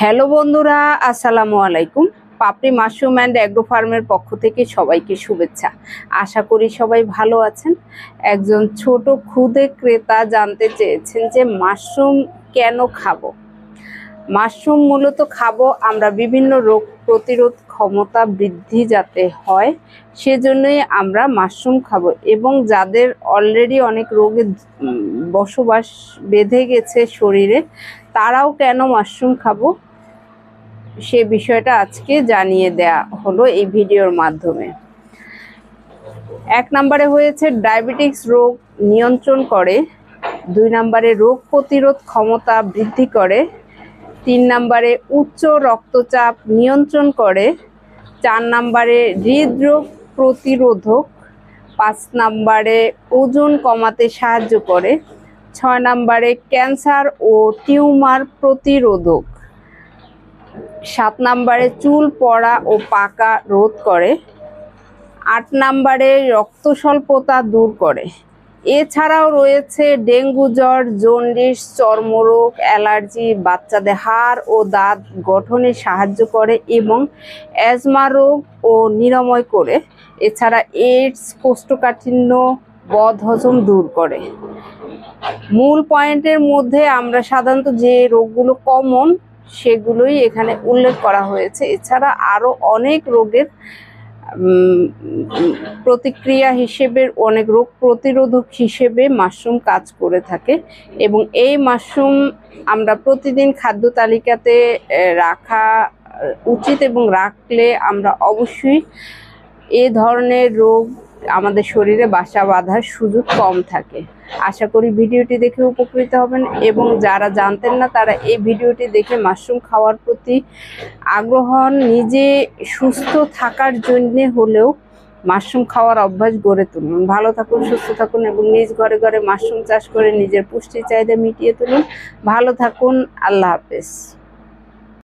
Hello বন্ধুরা, আসসালামু আলাইকুম। পাপড়ি মাশরুম অ্যান্ড অ্যাগ্রো ফার্মের পক্ষ থেকে সবাইকে শুভেচ্ছা। আশা করি সবাই ভালো আছেন। একজন ছোট ক্ষুদে ক্রেতা জানতে চেয়েছেন যে মাশরুম কেন খাব? মাশরুম মূলত খাব আমরা বিভিন্ন রোগ প্রতিরোধ ক্ষমতা বৃদ্ধি যাতে হয়, সেজন্যই আমরা মাশরুম খাব এবং যাদের অলরেডি অনেক রোগে বসবাস বেঁধে গেছে শরীরে, তারাও কেন মাশরুম খাব? সে বিষয়টা আজকে জানিয়ে দেয়া হলো এই ভিডিওর মাধ্যমে। এক নম্বরে হয়েছে, ডায়াবেটিক্স রোগ নিয়ন্ত্রণ করে। দুই নম্বরে, রোগ প্রতিরোধ ক্ষমতা বৃদ্ধি করে। তিন নম্বরে, উচ্চ রক্তচাপ নিয়ন্ত্রণ করে। চার নম্বরে, হৃদরোগ প্রতিরোধক। পাঁচ নম্বরে, ওজন কমাতে সাহায্য করে। ছয় নম্বরে ক্যান্সার ও টিউমার প্রতিরোধক। সাত নম্বরে চুল পড়া ও পাকা রোধ করে। আট নম্বরে রক্ত স্বল্পতা দূর করে। এছাড়াও রয়েছে ডেঙ্গু জ্বর, জন্ডিস, চর্মরোগ, অ্যালার্জি, বাচ্চাদের হাড় ও দাঁত গঠনে সাহায্য করে এবং অ্যাজমা রোগ ও নিরাময় করে। এছাড়া এইডস, কোষ্ঠকাঠিন্য, বদহজম দূর করে। মূল পয়েন্টের মধ্যে আমরা সাধারণত যে রোগগুলো কমন সেগুলোই এখানে উল্লেখ করা হয়েছে। এছাড়া আরও অনেক রোগের প্রতিক্রিয়া হিসেবে, অনেক রোগ প্রতিরোধক হিসেবে মাশরুম কাজ করে থাকে এবং এই মাশরুম আমরা প্রতিদিন খাদ্য তালিকাতে রাখা উচিত এবং রাখলে আমরা অবশ্যই এ ধরনের রোগ আমাদের শরীরে বাসা বাঁধার সুযোগ কম থাকে। আশা করি ভিডিওটি দেখে উপকৃত হবেন এবং যারা জানতেন না, তারা এই ভিডিওটি দেখে মাশরুম খাওয়ার প্রতি আগ্রহ, নিজে সুস্থ থাকার জন্যে হলেও মাশরুম খাওয়ার অভ্যাস গড়ে তুলুন। ভালো থাকুন, সুস্থ থাকুন এবং নিজ ঘরে ঘরে মাশরুম চাষ করে নিজের পুষ্টি চাহিদা মিটিয়ে তুলুন। ভালো থাকুন, আল্লাহ হাফেজ।